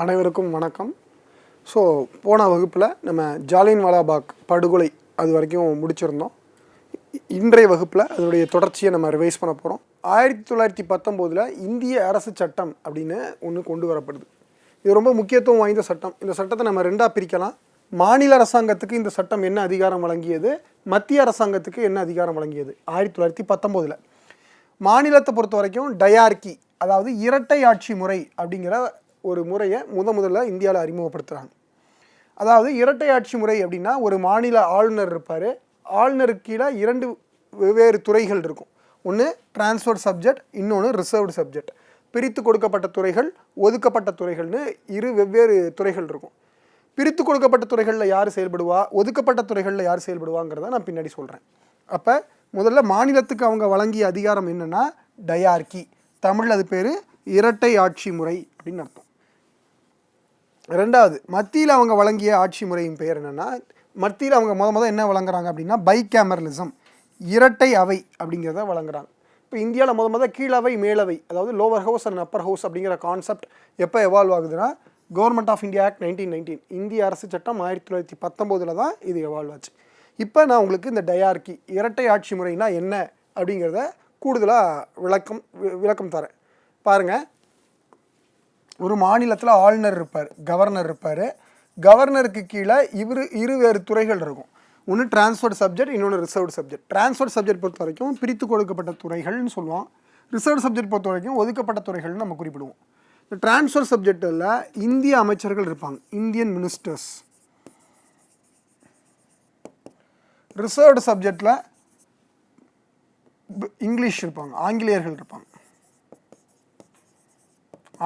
அனைவருக்கும் வணக்கம். ஸோ போன வகுப்பில் நம்ம ஜாலியன் வாலாபாக் படுகொலை அது வரைக்கும் முடிச்சிருந்தோம். இன்றைய வகுப்பில் அதனுடைய தொடர்ச்சியை நம்ம ரிவைஸ் பண்ண போகிறோம் ஆயிரத்தி தொள்ளாயிரத்தி பத்தொம்போதில் இந்திய அரசு சட்டம் அப்படின்னு ஒன்று கொண்டு வரப்படுது. இது ரொம்ப முக்கியத்துவம் வாய்ந்த சட்டம். இந்த சட்டத்தை நம்ம ரெண்டாக பிரிக்கலாம். மாநில அரசாங்கத்துக்கு இந்த சட்டம் என்ன அதிகாரம் வழங்கியது? மத்திய அரசாங்கத்துக்கு என்ன அதிகாரம் வழங்கியது? ஆயிரத்தி தொள்ளாயிரத்தி பத்தொம்போதில் மாநிலத்தை பொறுத்த வரைக்கும் டயார்கி அதாவது இரட்டை ஆட்சி முறை அப்படிங்கிற ஒரு முறையை முத முதல்ல இந்தியாவில் அறிமுகப்படுத்துகிறாங்க அதாவது இரட்டை ஆட்சி முறை அப்படின்னா ஒரு மாநில ஆளுநர் இருப்பார். ஆளுநருக்கு கீழே இரண்டு வெவ்வேறு துறைகள் இருக்கும். ஒன்று டிரான்ஸ்ஃபர் சப்ஜெக்ட் இன்னொன்று ரிசர்வ்டு சப்ஜெக்ட் பிரித்து கொடுக்கப்பட்ட துறைகள் ஒதுக்கப்பட்ட துறைகள்னு இரு வெவ்வேறு துறைகள் இருக்கும். பிரித்து கொடுக்கப்பட்ட துறைகளில் யார் செயல்படுவா ஒதுக்கப்பட்ட துறைகளில் யார் செயல்படுவாங்கிறத நான் பின்னாடி சொல்கிறேன் அப்போ முதல்ல மாநிலத்துக்கு அவங்க வழங்கிய அதிகாரம் என்னென்னா டயார்கி தமிழ் அது பேர் இரட்டை ஆட்சி முறை அப்படின்னு அர்த்தம். ரெண்டாவது மத்தியில் அவங்க வழங்கிய ஆட்சி முறையின் பெயர் என்னென்னா மத்தியில் அவங்க முத மொதல் என்ன வழங்குறாங்க அப்படின்னா பைகேமரலிசம் இரட்டை அவை அப்படிங்கிறத வழங்குறாங்க. இப்போ இந்தியாவில் முத மொதல் கீழவை மேலவை அதாவது lower house and upper house அப்படிங்கிற கான்செப்ட் எப்போ எவால்வ் ஆகுதுன்னா government of India act nineteen nineteen இந்திய அரசு சட்டம் ஆயிரத்தி தொள்ளாயிரத்தி பத்தொம்போதில் தான் இது எவால்வ் ஆச்சு. இப்போ நான் உங்களுக்கு இந்த டயார்கி இரட்டை ஆட்சி முறைனா என்ன அப்படிங்கிறத கூடுதலாக விளக்கம் வி- விளக்கம் தரேன். பாருங்கள் ஒரு மாநிலத்தில் ஆளுநர் இருப்பார் கவர்னர் இருப்பார். கவர்னருக்கு கீழே இவரு இரு வேறு துறைகள் இருக்கும். ஒன்று டிரான்ஸ்ஃபர்ட் சப்ஜெக்ட் இன்னொன்று ரிசர்வ்டு சப்ஜெக்ட் டிரான்ஸ்ஃபர்ட் சப்ஜெக்ட் பொறுத்த வரைக்கும் பிரித்து கொடுக்கப்பட்ட துறைகள்னு சொல்லுவோம் ரிசர்வ் சப்ஜெக்ட் பொறுத்த வரைக்கும் ஒதுக்கப்பட்ட துறைகள்னு நம்ம குறிப்பிடுவோம். இந்த டிரான்ஸ்ஃபர் சப்ஜெக்டில் இந்திய அமைச்சர்கள் இருப்பாங்க. இந்தியன் மினிஸ்டர்ஸ் ரிசர்வ்டு சப்ஜெக்டில் இங்கிலீஷ் இருப்பாங்க. ஆங்கிலேயர்கள் இருப்பாங்க.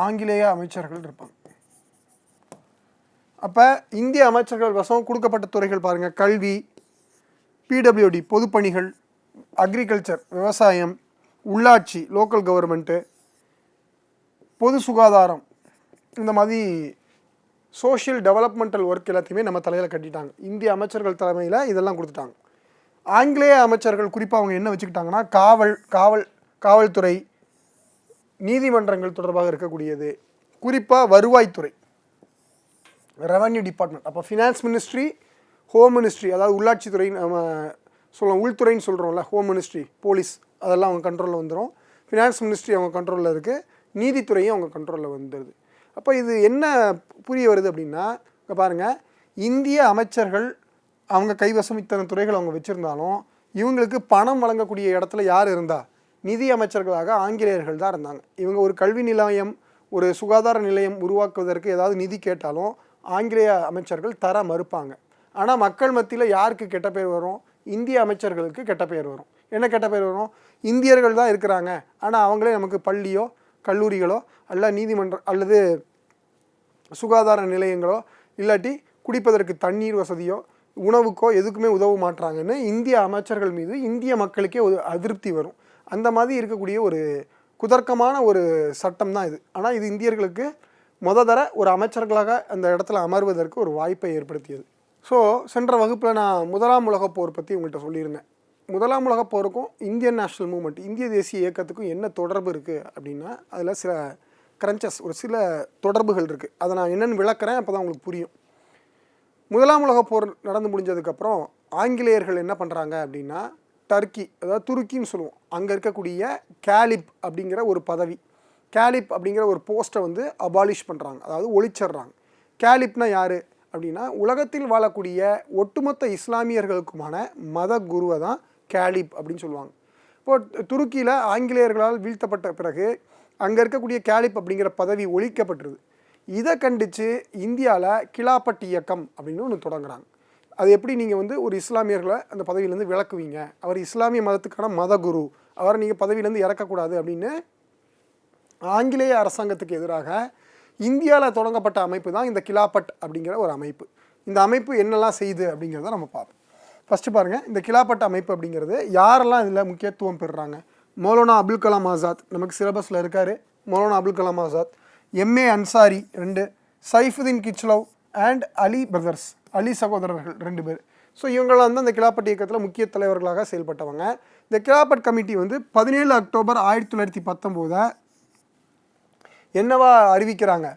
ஆங்கிலேய அமைச்சர்கள் இருப்பாங்க. அப்போ இந்திய அமைச்சர்கள் வசம் கொடுக்கப்பட்ட துறைகள் பாருங்கள் கல்வி பிடபிள்யூடி பொதுப்பணிகள் அக்ரிகல்ச்சர் விவசாயம் உள்ளாட்சி லோக்கல் கவர்மெண்ட்டு பொது சுகாதாரம் இந்த மாதிரி சோஷியல் டெவலப்மெண்டல் ஒர்க் எல்லாத்தையுமே நம்ம தலையில் கட்டிட்டாங்க. இந்திய அமைச்சர்கள் தலைமையில் இதெல்லாம் கொடுத்துட்டாங்க. ஆங்கிலேய அமைச்சர்கள் குறிப்பாக அவங்க என்ன வச்சுக்கிட்டாங்கன்னா காவல் காவல் காவல்துறை நீதிமன்றங்கள் தொடர்பாக இருக்கக்கூடியது. குறிப்பாக வருவாய்த்துறை. ரெவன்யூ டிபார்ட்மெண்ட் அப்போ ஃபினான்ஸ் மினிஸ்ட்ரி ஹோம் மினிஸ்ட்ரி அதாவது உள்ளாட்சித்துறை நம்ம சொல்லுவோம் உள்துறைன்னு சொல்கிறோம்ல ஹோம் மினிஸ்ட்ரி போலீஸ் அதெல்லாம் அவங்க கண்ட்ரோலில் வந்துடும் ஃபினான்ஸ் மினிஸ்ட்ரி அவங்க கண்ட்ரோலில் இருக்குது நீதித்துறையும் அவங்க கண்ட்ரோலில் வந்துடுது அப்போ இது என்ன புரிய வருது அப்படின்னா இப்போ பாருங்கள் இந்திய அமைச்சர்கள் அவங்க கைவசம் இத்தனை துறைகள் அவங்க வச்சுருந்தாலும் இவங்களுக்கு பணம் வழங்கக்கூடிய இடத்துல யார் இருந்தா? நிதி அமைச்சர்களாக ஆங்கிலேயர்கள் தான் இருந்தாங்க. இவங்க ஒரு கல்வி நிலையம் ஒரு சுகாதார நிலையம் உருவாக்குவதற்கு ஏதாவது நிதி கேட்டாலும் ஆங்கிலேய அமைச்சர்கள் தர மறுப்பாங்க. ஆனால் மக்கள் மத்தியில் யாருக்கு கெட்ட பேர் வரும்? இந்திய அமைச்சர்களுக்கு கெட்ட பேர் வரும். என்ன கெட்ட பேர் வரும்? இந்தியர்கள் தான் இருக்கிறாங்க. ஆனால் அவங்களே நமக்கு பள்ளியோ கல்லூரிகளோ அல்ல நீதிமன்றம் அல்லது சுகாதார நிலையங்களோ இல்லாட்டி குடிப்பதற்கு தண்ணீர் வசதியோ உணவுக்கோ எதுக்குமே உதவ மாட்றாங்கன்னு இந்திய அமைச்சர்கள் மீது இந்திய மக்களுக்கே ஒரு அதிருப்தி வரும். அந்த மாதிரி இருக்கக்கூடிய ஒரு குதர்க்கமான ஒரு சட்டம் தான் இது. ஆனால் இது இந்தியர்களுக்கு முத தர ஒரு அமைச்சர்களாக அந்த இடத்துல அமர்வதற்கு ஒரு வாய்ப்பை ஏற்படுத்தியது. ஸோ சென்ற வகுப்பில் நான் முதலாம் உலகப் போர் பற்றி உங்கள்கிட்ட சொல்லியிருந்தேன். முதலாம் உலகப் போருக்கும் இந்தியன் நேஷ்னல் மூமெண்ட் இந்திய தேசிய இயக்கத்துக்கும் என்ன தொடர்பு இருக்குது அப்படின்னா அதில் சில கிரன்ச்சஸ் ஒரு சில தொடர்புகள் இருக்குது அதை நான் என்னென்னு விளக்குறேன் அப்போ தான் உங்களுக்கு புரியும். முதலாம் உலகப் போர் நடந்து முடிஞ்சதுக்கப்புறம் ஆங்கிலேயர்கள் என்ன பண்ணுறாங்க அப்படின்னா டர்க்கி அதாவது துருக்கின்னு சொல்லுவோம். அங்கே இருக்கக்கூடிய கேலிப் அப்படிங்கிற ஒரு பதவி. கேலிப் அப்படிங்கிற ஒரு போஸ்ட்டை வந்து அபாலிஷ் பண்ணுறாங்க அதாவது ஒழிச்சிடுறாங்க. கேலிப்னா யார்? அப்படின்னா உலகத்தில் வாழக்கூடிய ஒட்டுமொத்த இஸ்லாமியர்களுக்குமான மத குருவை தான் கேலிப் அப்படின்னு சொல்லுவாங்க. இப்போ துருக்கியில் ஆங்கிலேயர்களால் வீழ்த்தப்பட்ட பிறகு அங்கே இருக்கக்கூடிய கேலிப் அப்படிங்கிற பதவி ஒழிக்கப்பட்டுருது. இதை கண்டித்து இந்தியாவில் கிலாப்பட்டி இயக்கம் அப்படின்னு ஒன்று தொடங்குறாங்க. அது எப்படி நீங்கள் வந்து ஒரு இஸ்லாமியர்களை அந்த பதவியிலேருந்து விளக்குவீங்க அவர் இஸ்லாமிய மதத்துக்கான மதகுரு. அவரை நீங்கள் பதவியிலேருந்து இறக்கக்கூடாது அப்படின்னு ஆங்கிலேய அரசாங்கத்துக்கு எதிராக இந்தியாவில் தொடங்கப்பட்ட அமைப்பு தான் இந்த கிலாபட் அப்படிங்கிற ஒரு அமைப்பு. இந்த அமைப்பு என்னெல்லாம் செய்யுது அப்படிங்கிறத நம்ம பார்ப்போம். ஃபஸ்ட்டு பாருங்கள் இந்த கிலாபட் அமைப்பு அப்படிங்கிறது யாரெல்லாம் இதில் முக்கியத்துவம் பெறுறாங்க? மௌலானா அபுல் கலாம் ஆசாத் நமக்கு சிலபஸில் இருக்கார். மௌலானா அபுல் கலாம் ஆசாத் எம்ஏ அன்சாரி ரெண்டு சைஃபுதீன் கிச்லவ் அண்ட் அலி பிரதர்ஸ். அலி சகோதரர்கள் ரெண்டு பேர். ஸோ இவங்களாம் வந்து அந்த கிலாபட் இயக்கத்தில் முக்கிய தலைவர்களாக செயல்பட்டவங்க. இந்த கிலாபட் கமிட்டி வந்து பதினேழு அக்டோபர் ஆயிரத்தி தொள்ளாயிரத்தி பத்தொம்போதை என்னவா அறிவிக்கிறாங்க?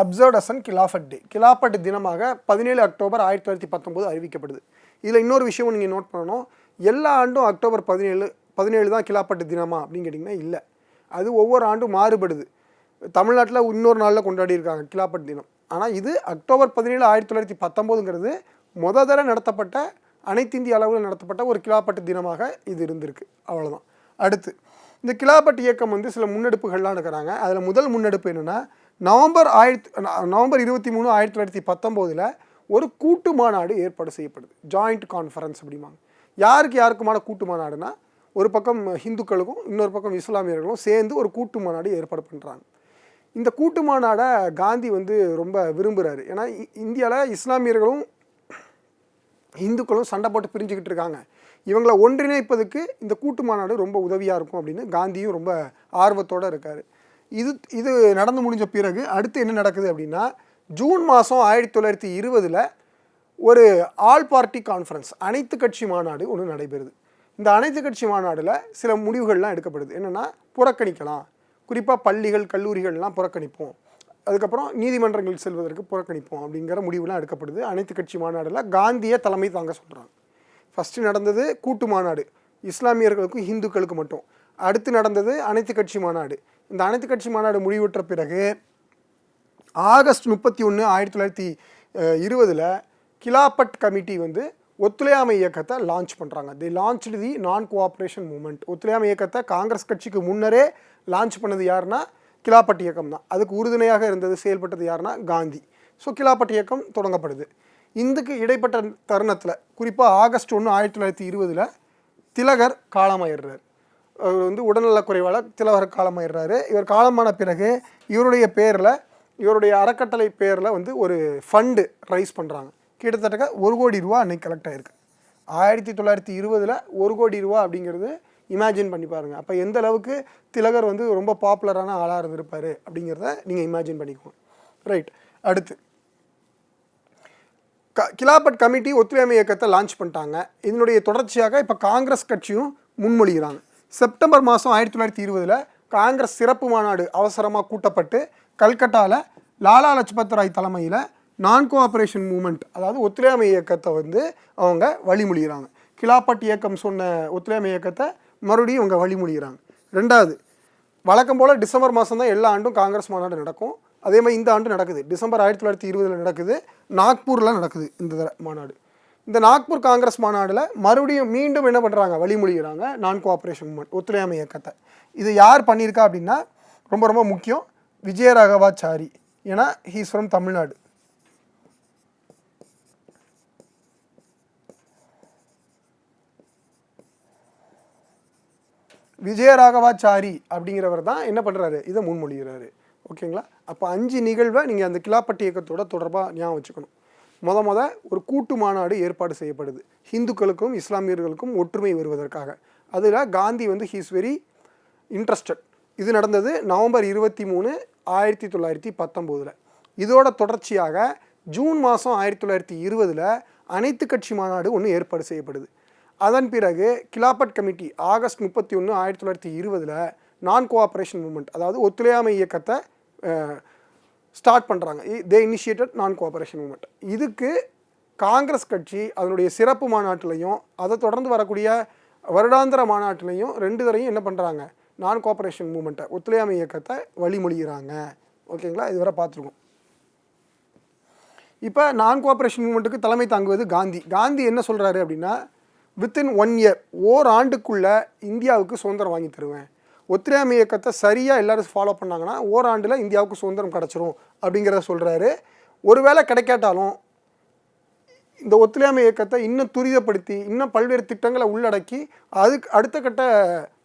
Observe as Khilafat day Khilafat தினமாக பதினேழு அக்டோபர் ஆயிரத்தி தொள்ளாயிரத்தி பத்தொம்போது அறிவிக்கப்படுது. இதில் இன்னொரு விஷயம் நீங்கள் நோட் பண்ணணும். எல்லா ஆண்டும் அக்டோபர் பதினேழு பதினேழு தான் கிலாப்பட்டு தினமா அப்படின்னு கேட்டிங்கன்னா இல்லை. அது ஒவ்வொரு ஆண்டும் மாறுபடுது. தமிழ்நாட்டில் இன்னொரு நாளில் கொண்டாடி இருக்காங்க கிலாப்பட் தினம். ஆனால் இது அக்டோபர் பதினேழு ஆயிரத்தி தொள்ளாயிரத்தி பத்தொம்போதுங்கிறது முத தடவை நடத்தப்பட்ட அனைத்து இந்திய அளவில் நடத்தப்பட்ட ஒரு கிலாப்பட்டு தினமாக இது இருந்திருக்கு. அவ்வளோதான் அடுத்து இந்த கிலாப்பட்டு இயக்கம் வந்து சில முன்னெடுப்புகள்லாம் இருக்கிறாங்க அதில் முதல் முன்னெடுப்பு என்னென்னா நவம்பர் ஆயிரத்தி நவம்பர் இருபத்தி மூணு ஆயிரத்தி தொள்ளாயிரத்தி பத்தொம்போதில் ஒரு கூட்டு மாநாடு ஏற்பாடு செய்யப்படுது. ஜாயிண்ட் கான்ஃபரன்ஸ் அப்படிம்பாங்க. யாருக்கு யாருக்குமான கூட்டு மாநாடுனா ஒரு பக்கம் ஹிந்துக்களுக்கும் இன்னொரு பக்கம் இஸ்லாமியர்களும் சேர்ந்து ஒரு கூட்டு மாநாடு ஏற்பாடு பண்ணுறாங்க இந்த கூட்டு மாநாடை காந்தி வந்து ரொம்ப விரும்புகிறாரு ஏன்னா இந்தியாவில் இஸ்லாமியர்களும் இந்துக்களும் சண்டை போட்டு பிரிஞ்சுக்கிட்டு இருக்காங்க. இவங்களை ஒன்றிணைப்பதுக்கு இந்த கூட்டு மாநாடு ரொம்ப உதவியாக இருக்கும் அப்படின்னு காந்தியும் ரொம்ப ஆர்வத்தோடு இருக்கார். இது இது நடந்து முடிஞ்ச பிறகு அடுத்து என்ன நடக்குது அப்படின்னா ஜூன் மாதம் ஆயிரத்தி தொள்ளாயிரத்தி இருபதில் ஒரு ஆல் பார்ட்டி கான்ஃபரன்ஸ் அனைத்து கட்சி மாநாடு ஒன்று நடைபெறுது. இந்த அனைத்து கட்சி மாநாடில் சில முடிவுகள்லாம் எடுக்கப்படுது. என்னென்னா புறக்கணிக்கலாம் குறிப்பாக பள்ளிகள் கல்லூரிகள்லாம் புறக்கணிப்போம். அதுக்கப்புறம் நீதிமன்றங்கள் செல்வதற்கு புறக்கணிப்போம் அப்படிங்கிற முடிவுலாம் எடுக்கப்படுது. அனைத்து கட்சி மாநாடில் காந்தியை தலைமை தாங்க சொல்கிறாங்க ஃபஸ்ட்டு நடந்தது கூட்டு மாநாடு. இஸ்லாமியர்களுக்கும் இந்துக்களுக்கு மட்டும். அடுத்து நடந்தது அனைத்து கட்சி மாநாடு. இந்த அனைத்து கட்சி மாநாடு முடிவுற்ற பிறகு ஆகஸ்ட் முப்பத்தி ஒன்று ஆயிரத்தி தொள்ளாயிரத்தி இருபதில் கிலாபட் கமிட்டி வந்து ஒத்துழையாமை இயக்கத்தை லான்ச் பண்ணுறாங்க தி லான்ச் தி நான் கோஆப்ரேஷன் மூமெண்ட் ஒத்துழையாமை இயக்கத்தை காங்கிரஸ் கட்சிக்கு முன்னரே லான்ச் பண்ணது யாருன்னா கிலாப்பட்டி இயக்கம் தான். அதுக்கு உறுதுணையாக இருந்தது செயல்பட்டது யாருன்னா காந்தி. ஸோ கிலாப்பட்டி இயக்கம் தொடங்கப்படுது. இந்துக்கு இடைப்பட்ட தருணத்தில் குறிப்பாக ஆகஸ்ட் ஒன்று ஆயிரத்தி தொள்ளாயிரத்தி இருபதில் திலகர் காலமாயிடுறார். அவர் வந்து உடல்நலக்குறைவால் திலகர் காலமாயிடுறாரு. இவர் காலமான பிறகு இவருடைய பேரில் இவருடைய அறக்கட்டளை பேரில் வந்து ஒரு ஃபண்டு ரைஸ் பண்ணுறாங்க கிட்டத்தட்ட ஒரு கோடி ரூபா அன்னைக்கு கலெக்ட் ஆயிருக்கு. ஆயிரத்தி தொள்ளாயிரத்தி இருபதில் ஒரு கோடி ரூபா அப்படிங்கிறது இமேஜின் பண்ணி பாருங்கள் அப்போ எந்த அளவுக்கு திலகர் வந்து ரொம்ப பாப்புலரான ஆளாக இருந்திருப்பார் அப்படிங்கிறத நீங்கள் இமேஜின் பண்ணிக்கோங்க. ரைட் அடுத்து. க கிலாபட் கமிட்டி ஒத்துழையாமை இயக்கத்தை லான்ச் பண்ணிட்டாங்க. இதனுடைய தொடர்ச்சியாக இப்போ காங்கிரஸ் கட்சியும் முன்மொழிகிறாங்க. செப்டம்பர் மாதம் ஆயிரத்தி தொள்ளாயிரத்தி இருபதில் காங்கிரஸ் சிறப்பு மாநாடு அவசரமாக கூட்டப்பட்டு கல்கட்டாவில் லாலா லஜ்பத் ராய் தலைமையில் நான் கோஆப்ரேஷன் மூமெண்ட் அதாவது ஒத்துழையாமை இயக்கத்தை வந்து அவங்க வழிமொழிகிறாங்க. கிலாப்பட் இயக்கம் சொன்ன ஒத்துழையாமை இயக்கத்தை மறுபடியும் இவங்க வழிமொழிகிறாங்க. ரெண்டாவது வழக்கம் போல் டிசம்பர் மாதம் தான் எல்லா ஆண்டும் காங்கிரஸ் மாநாடு நடக்கும். அதே மாதிரி இந்த ஆண்டு நடக்குது. டிசம்பர் ஆயிரத்தி தொள்ளாயிரத்தி இருபதில் நடக்குது. நாக்பூரில் நடக்குது இந்த தடவை மாநாடு. இந்த நாக்பூர் காங்கிரஸ் மாநாடில் மறுபடியும் மீண்டும் என்ன பண்ணுறாங்க வழிமொழிகிறாங்க நான் கோஆப்ரேஷன் மூமெண்ட் ஒத்துழையாமை இயக்கத்தை. இது யார் பண்ணியிருக்கா அப்படின்னா ரொம்ப ரொம்ப முக்கியம் விஜயராகவாச்சாரி. ஏன்னா ஹீஸ் ஃப்ரம் தமிழ்நாடு. விஜயராகவாச்சாரி அப்படிங்கிறவர் தான் என்ன பண்ணுறாரு இதை முன்மொழிகிறாரு. ஓகேங்களா? அப்போ அஞ்சு நிகழ்வை நீங்கள் அந்த கிலாப்பட்டி இயக்கத்தோட தொடர்பாக ஞாபகம் வச்சுக்கணும். முத முத ஒரு கூட்டு மாநாடு ஏற்பாடு செய்யப்படுது. ஹிந்துக்களுக்கும் இஸ்லாமியர்களுக்கும் ஒற்றுமை வருவதற்காக. அதில் காந்தி வந்து ஹீஸ் வெரி இன்ட்ரெஸ்டட் இது நடந்தது நவம்பர் இருபத்தி மூணு ஆயிரத்தி தொள்ளாயிரத்தி பத்தொம்போதில். இதோட தொடர்ச்சியாக ஜூன் மாதம் ஆயிரத்தி தொள்ளாயிரத்தி இருபதில் அனைத்து கட்சி மாநாடு ஒன்று ஏற்பாடு செய்யப்படுது. அதன் பிறகு கிலாபட் கமிட்டி ஆகஸ்ட் முப்பத்தி ஒன்று ஆயிரத்தி தொள்ளாயிரத்தி இருபதில் நான் கோஆப்ரேஷன் மூமெண்ட் அதாவது ஒத்துழையாமை இயக்கத்தை ஸ்டார்ட் பண்ணுறாங்க they initiated non cooperation movement இதுக்கு காங்கிரஸ் கட்சி அதனுடைய சிறப்பு மாநாட்டிலையும் அதை தொடர்ந்து வரக்கூடிய வருடாந்திர மாநாட்டிலையும் ரெண்டு தரையும் என்ன பண்ணுறாங்க நான் கோஆப்ரேஷன் மூமெண்ட்டை ஒத்துழையாமை இயக்கத்தை வழிமொழிகிறாங்க. ஓகேங்களா? இதுவரை பார்த்துருக்கோம். இப்போ நான் கோஆப்ரேஷன் மூமெண்ட்டுக்கு தலைமை தாங்குவது காந்தி. காந்தி என்ன சொல்கிறாரு அப்படின்னா வித்தின் ஒன் இயர் ஓர் ஆண்டுக்குள்ளே இந்தியாவுக்கு சுதந்திரம் வாங்கி தருவேன். ஒத்துழையாமை இயக்கத்தை சரியாக எல்லோரும் ஃபாலோ பண்ணாங்கன்னா ஓராண்டில் இந்தியாவுக்கு சுதந்திரம் கிடச்சிரும் அப்படிங்கிறத சொல்கிறாரு ஒருவேளை கிடைக்காட்டாலும் இந்த ஒத்துழையாமை இயக்கத்தை இன்னும் துரிதப்படுத்தி இன்னும் பல்வேறு திட்டங்களை உள்ளடக்கி அதுக்கு அடுத்த கட்ட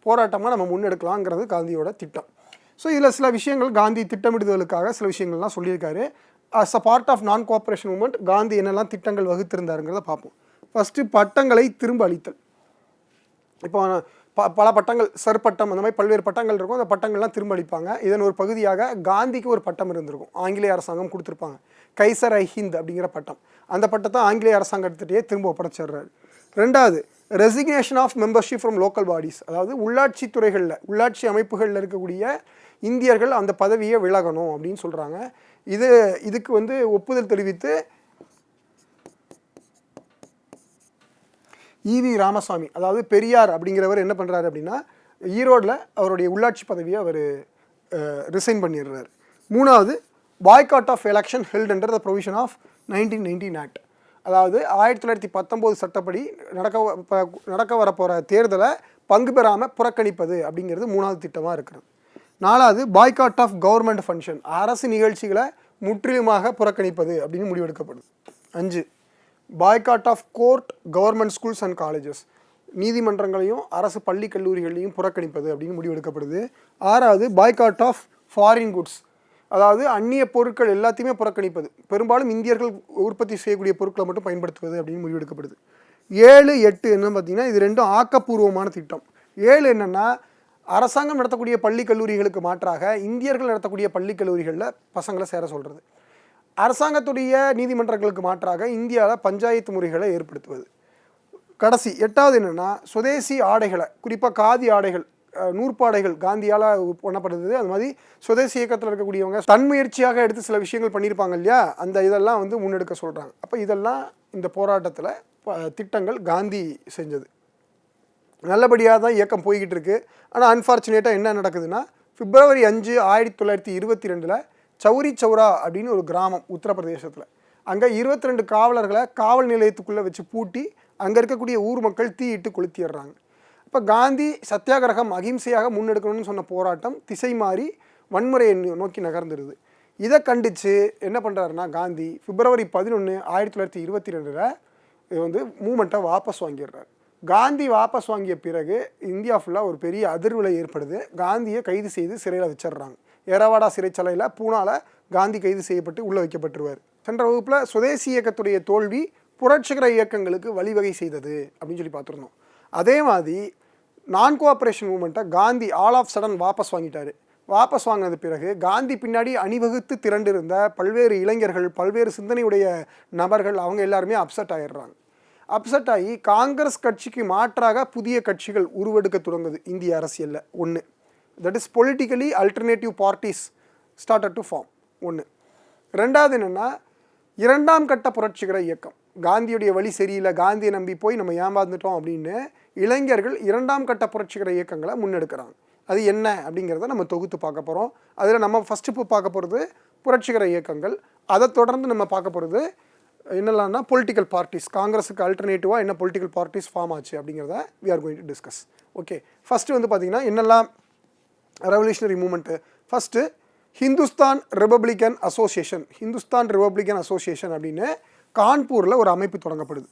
போராட்டமாக நம்ம முன்னெடுக்கலாங்கிறது காந்தியோட திட்டம். ஸோ இதில் சில விஷயங்கள் காந்தி திட்டமிடுதலுக்காக சில விஷயங்கள்லாம் சொல்லியிருக்காரு. As a part of non cooperation movement Gandhi என்னெல்லாம் திட்டங்கள் வகுத்திருந்தாருங்கிறத பார்ப்போம். ஃபஸ்ட்டு பட்டங்களை திரும்ப அளித்தல். இப்போ ப பல பட்டங்கள் சர் பட்டம் அந்த மாதிரி பல்வேறு பட்டங்கள் இருக்கும். அந்த பட்டங்கள்லாம் திரும்ப அளிப்பாங்க. இதன் ஒரு பகுதியாக காந்திக்கு ஒரு பட்டம் இருந்திருக்கும். ஆங்கிலேய அரசாங்கம் கொடுத்துருப்பாங்க. கைசர் ஐ ஹிந்த் அப்படிங்கிற பட்டம். அந்த பட்டத்தை ஆங்கிலேய அரசாங்கத்திட்டே திரும்ப ஒப்படைச்சிடுறாரு. ரெண்டாவது resignation of membership from local bodies அதாவது உள்ளாட்சி துறைகளில் உள்ளாட்சி அமைப்புகளில் இருக்கக்கூடிய இந்தியர்கள் அந்த பதவியை விலகணும் அப்படின்னு சொல்கிறாங்க இது இதுக்கு வந்து ஒப்புதல் தெரிவித்து ஈவி ராமசாமி அதாவது பெரியார் அப்படிங்கிறவர் என்ன பண்ணுறாரு அப்படின்னா ஈரோடில் அவருடைய உள்ளாட்சி பதவியை அவர் ரிசைன் பண்ணிடுறாரு. மூணாவது boycott of election held under the provision of nineteen nineteen act அதாவது ஆயிரத்தி தொள்ளாயிரத்தி பத்தொம்போது சட்டப்படி நடக்க நடக்க வரப்போகிற தேர்தலை பங்கு பெறாமல் புறக்கணிப்பது அப்படிங்கிறது மூணாவது திட்டமாக இருக்கிறது. நாலாவது பாய்காட் ஆஃப் கவர்மெண்ட் ஃபங்க்ஷன் அரசு நிகழ்ச்சிகளை முற்றிலுமாக புறக்கணிப்பது அப்படின்னு முடிவெடுக்கப்படுது. அஞ்சு boycott of court government schools and colleges நீதிமன்றங்களையும் அரசு பள்ளி கல்லூரிகளையும் புறக்கணிப்பது அப்படின்னு முடிவெடுக்கப்படுது ஆறாவது பாய்காட் ஆஃப் ஃபாரின் குட்ஸ் அதாவது அந்நிய பொருட்கள் எல்லாத்தையுமே புறக்கணிப்பது. பெரும்பாலும் இந்தியர்கள் உற்பத்தி செய்யக்கூடிய பொருட்களை மட்டும் பயன்படுத்துவது அப்படின்னு முடிவெடுக்கப்படுது ஏழு எட்டு என்ன பார்த்தீங்கன்னா இது ரெண்டும் ஆக்கப்பூர்வமான திட்டம். ஏழு என்னென்னா அரசாங்கம் நடத்தக்கூடிய பள்ளி கல்லூரிகளுக்கு மாற்றாக இந்தியர்கள் நடத்தக்கூடிய பள்ளி கல்லூரிகளில் பசங்களை சேர சொல்கிறது அரசாங்கத்துடைய நீதிமன்றங்களுக்கு மாற்றாக இந்தியாவில் பஞ்சாயத்து முறைகளை ஏற்படுத்துவது. கடைசி எட்டாவது என்னென்னா சுதேசி ஆடைகளை குறிப்பாக காதி ஆடைகள் நூற்பாடைகள் காந்தியால் பண்ணப்படுது அது மாதிரி சுதேசி இயக்கத்தில் இருக்கக்கூடியவங்க தன்முயற்சியாக எடுத்து சில விஷயங்கள் பண்ணியிருப்பாங்க இல்லையா? அந்த இதெல்லாம் வந்து முன்னெடுக்க சொல்கிறாங்க அப்போ இதெல்லாம் இந்த போராட்டத்தில் திட்டங்கள் காந்தி செஞ்சது. நல்லபடியாக தான் இயக்கம் போய்கிட்டு இருக்கு. ஆனால் அன்ஃபார்ச்சுனேட்டாக என்ன நடக்குதுன்னா பிப்ரவரி அஞ்சு ஆயிரத்தி தொள்ளாயிரத்தி இருபத்தி ரெண்டில் சௌரி சௌரா அப்படின்னு ஒரு கிராமம் உத்தரப்பிரதேசத்தில். அங்கே இருபத்தி ரெண்டு காவலர்களை காவல் நிலையத்துக்குள்ளே வச்சு பூட்டி அங்கே இருக்கக்கூடிய ஊர் மக்கள் தீயிட்டு கொளுத்திடுறாங்க. இப்போ காந்தி சத்தியாகிரகம் அகிம்சையாக முன்னெடுக்கணும்னு சொன்ன போராட்டம் திசை மாறி வன்முறையை நோக்கி நகர்ந்துடுது. இதை கண்டித்து என்ன பண்ணுறாருன்னா காந்தி பிப்ரவரி பதினொன்று ஆயிரத்தி தொள்ளாயிரத்தி இருபத்தி ரெண்டில் இது வந்து மூமெண்ட்டை வாபஸ் வாங்கிடுறாரு. காந்தி வாபஸ் வாங்கிய பிறகு இந்தியா ஃபுல்லாக ஒரு பெரிய அதிர்வலை ஏற்படுது. காந்தியை கைது செய்து சிறையில் வச்சிடுறாங்க. ஏரவாடா சிறைச்சாலையில் பூனால காந்தி கைது செய்யப்பட்டு உள்ளே வைக்கப்பட்டுருவார். சென்ற வகுப்பில் சுதேசி இயக்கத்துடைய தோல்வி புரட்சிகர இயக்கங்களுக்கு வழிவகை செய்தது அப்படின்னு சொல்லி பார்த்துருந்தோம். அதே மாதிரி நான் கோஆப்ரேஷன் மூமெண்ட்டை காந்தி ஆல் ஆஃப் சடன் வாபஸ் வாங்கிட்டாரு. வாபஸ் வாங்கினது பிறகு காந்தி பின்னாடி அணிவகுத்து திரண்டிருந்த பல்வேறு இளைஞர்கள் பல்வேறு சிந்தனையுடைய நபர்கள் அவங்க எல்லாருமே அப்செட் ஆயிடுறாங்க. அப்செட் ஆகி காங்கிரஸ் கட்சிக்கு மாற்றாக புதிய கட்சிகள் உருவெடுக்க தொடங்குது இந்திய அரசியலில். ஒன்று that is politically alternative parties started to form ஒன்று ரெண்டாவது என்னென்னா இரண்டாம் கட்ட புரட்சிகர இயக்கம். காந்தியுடைய வழி சரியில்லை காந்தியை நம்பி போய் நம்ம ஏமாந்துட்டோம் அப்படின்னு இளைஞர்கள் இரண்டாம் கட்ட புரட்சிகர இயக்கங்களை முன்னெடுக்கிறாங்க. அது என்ன அப்படிங்கிறத நம்ம தொகுத்து பார்க்க போகிறோம் அதில் நம்ம ஃபஸ்ட்டு இப்போ பார்க்க போகிறது புரட்சிகர இயக்கங்கள். அதை தொடர்ந்து நம்ம பார்க்க போகிறது என்னெல்லாம்னா பொலிட்டிக்கல் பார்ட்டிஸ் காங்கிரஸுக்கு அல்டர்னேட்டிவாக என்ன பொலிட்டிக்கல் பார்ட்டிஸ் ஃபார்ம் ஆச்சு அப்படிங்கிறத we are going to discuss okay first வந்து பார்த்திங்கன்னா என்னெல்லாம் revolutionary movement first Hindustan Republican Association Hindustan Republican Association அப்படின்னு கான்பூரில் ஒரு அமைப்பு தொடங்கப்படுது.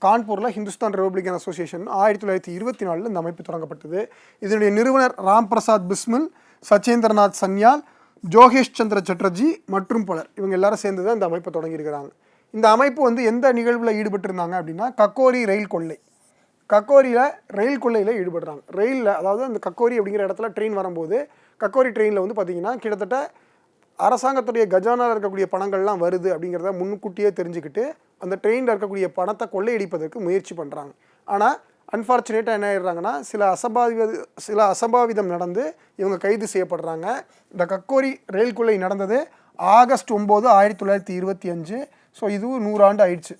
கான்பூரில் ஹிந்துஸ்தான் ரிபப்ளிகன் அசோசியேஷன் ஆயிரத்தி தொள்ளாயிரத்தி இருபத்தி நாலில் இந்த அமைப்பு தொடங்கப்பட்டது. இதனுடைய நிறுவனர் ராம் பிரசாத் பிஸ்மில் சச்சேந்திரநாத் சன்யால் ஜோகேஷ் சந்திர சட்டர்ஜி மற்றும் பலர். இவங்க எல்லாரும் சேர்ந்து தான் இந்த அமைப்பை தொடங்கியிருக்கிறாங்க. இந்த அமைப்பு வந்து எந்த நிகழ்வில் ஈடுபட்டிருந்தாங்க அப்படின்னா கக்கோரி ரயில் கொள்ளை. கக்கோரியில் ரயில் கொள்ளையில் ஈடுபடுறாங்க. ரயிலில் அதாவது அந்த கக்கோரி அப்படிங்கிற இடத்துல ட்ரெயின் வரும்போது கக்கோரி ட்ரெயினில் வந்து பார்த்திங்கன்னா கிட்டத்தட்ட அரசாங்கத்துடைய கஜானாவில் இருக்கக்கூடிய பணங்கள்லாம் வருது அப்படிங்கிறத முன்கூட்டியே தெரிஞ்சுக்கிட்டு அந்த ட்ரெயினில் இருக்கக்கூடிய பணத்தை கொள்ளையடிப்பதற்கு முயற்சி பண்ணுறாங்க ஆனால் அன்ஃபார்ச்சுனேட்டாக என்ன ஆயிடுறாங்கன்னா சில அசம்பாவித சில அசம்பாவிதம் நடந்து இவங்க கைது செய்யப்படுறாங்க. இந்த கக்கோரி ரயில் கொள்ளை நடந்தது ஆகஸ்ட் ஒம்பது ஆயிரத்தி தொள்ளாயிரத்தி இருபத்தி அஞ்சு. ஸோ இதுவும் நூறாண்டு ஆயிடுச்சு.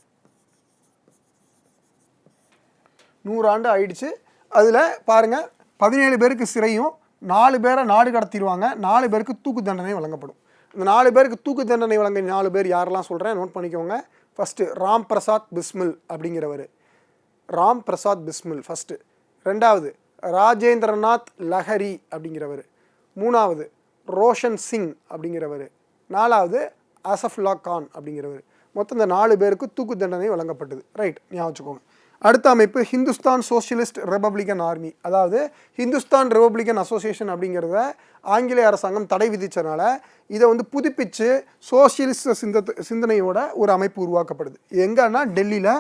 நூறாண்டு ஆயிடுச்சு. அதில் பாருங்கள் பதினேழு பேருக்கு சிறையும் நாலு பேரை நாடு கடத்திடுவாங்க நாலு பேருக்கு தூக்கு தண்டனை வழங்கப்படும். இந்த நாலு பேருக்கு தூக்கு தண்டனை வழங்க நாலு பேர் யாரெல்லாம் சொல்கிறேன் நோட் பண்ணிக்கோங்க. ஃபஸ்ட்டு ராம் பிரசாத் பிஸ்மில் அப்படிங்கிறவர். ராம் பிரசாத் பிஸ்மில் ஃபஸ்ட்டு ரெண்டாவது ராஜேந்திரநாத் லஹரி அப்படிங்கிறவர். மூணாவது ரோஷன் சிங் அப்படிங்கிறவர். நாலாவது அசஃப்லா கான் அப்படிங்கிறவர். மொத்தம் இந்த நாலு பேருக்கு தூக்கு தண்டனை வழங்கப்பட்டது. ரைட் ஞாபகம் வச்சுக்கோங்க. அடுத்த அமைப்பு ஹிந்துஸ்தான் சோஷியலிஸ்ட் ரிபப்ளிகன் ஆர்மி. அதாவது ஹிந்துஸ்தான் ரிபப்ளிகன் அசோசியேஷன் அப்படிங்கிறத ஆங்கிலேய அரசாங்கம் தடை விதித்தனால இதை வந்து புதுப்பிச்சு சோசியலிஸ்ட சிந்த சிந்தனையோட ஒரு அமைப்பு உருவாக்கப்படுது. எங்கன்னா டெல்லியில்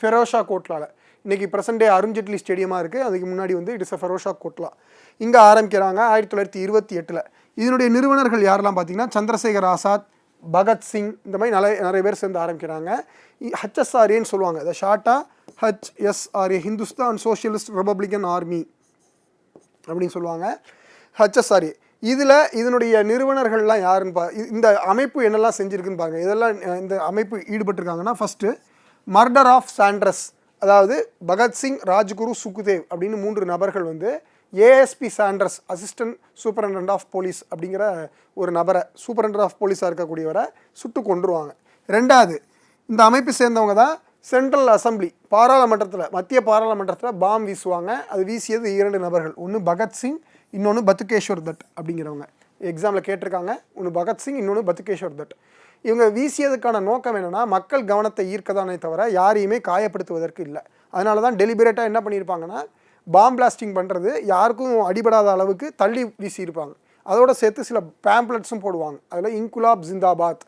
ஃபெரோஷா கோட்லால. இன்றைக்கி பிரசன்ட் டே அருண்ஜேட்லி ஸ்டேடியமாக இருக்குது அதுக்கு முன்னாடி வந்து it is a Ferozeshah Kotla. இங்கே ஆரம்பிக்கிறாங்க ஆயிரத்தி தொள்ளாயிரத்தி இருபத்தி எட்டில். இதனுடைய நிறுவனர்கள் யாரெல்லாம் பார்த்தீங்கன்னா சந்திரசேகர் ஆசாத் பகத்சிங் இந்த மாதிரி நிறைய நிறைய பேர் சேர்ந்து ஆரம்பிக்கிறாங்க. ஹச்எஸ்ஆர்ஏன்னு சொல்லுவாங்க. இதை ஷார்ட்டாக HSRA Hindustan Socialist Republican Army அப்படின்னு சொல்லுவாங்க. ஹச்எஸ்ஆர்ஏ இதில் இதனுடைய நிறுவனர்கள்லாம் யாருன்னு பா இந்த அமைப்பு என்னெல்லாம் செஞ்சுருக்குன்னு பாருங்க. இதெல்லாம் இந்த அமைப்பு ஈடுபட்டிருக்காங்கன்னா ஃபஸ்ட்டு மர்டர் ஆஃப் சாண்ட்ரஸ் அதாவது பகத்சிங் ராஜ்குரு சுக்குதேவ் அப்படின்னு மூன்று நபர்கள் வந்து ASP Saunders assistant superintendent of police அப்படிங்கிற ஒரு நபரை சூப்பரண்டன்ட் ஆஃப் போலீஸாக இருக்கக்கூடியவரை சுட்டு கொண்டுருவாங்க ரெண்டாவது இந்த அமைப்பு சேர்ந்தவங்க தான் சென்ட்ரல் அசெம்பிளி பாராளுமன்றத்தில் மத்திய பாராளுமன்றத்தில் பாம் வீசுவாங்க. அது வீசியது இரண்டு நபர்கள். ஒன்று பகத்சிங் இன்னொன்று பத்துகேஸ்வர் தட் அப்படிங்கிறவங்க. எக்ஸாமில் கேட்டிருக்காங்க. ஒன்று பகத்சிங் இன்னொன்று பத்துகேஸ்வர் தட் இவங்க வீசியதுக்கான நோக்கம் என்னென்னா மக்கள் கவனத்தை ஈர்க்கதானே தவிர யாரையுமே காயப்படுத்துவதற்கு இல்லை. அதனால தான் டெலிபரேட்டாக என்ன பண்ணியிருப்பாங்கன்னா பாம் பிளாஸ்டிங் பண்ணுறது யாருக்கும் அடிபடாத அளவுக்கு தள்ளி வீசியிருப்பாங்க. அதோட சேர்த்து சில பேம்ப்ளெட்ஸும் போடுவாங்க. அதில் இன்குலாப் ஜிந்தாபாத்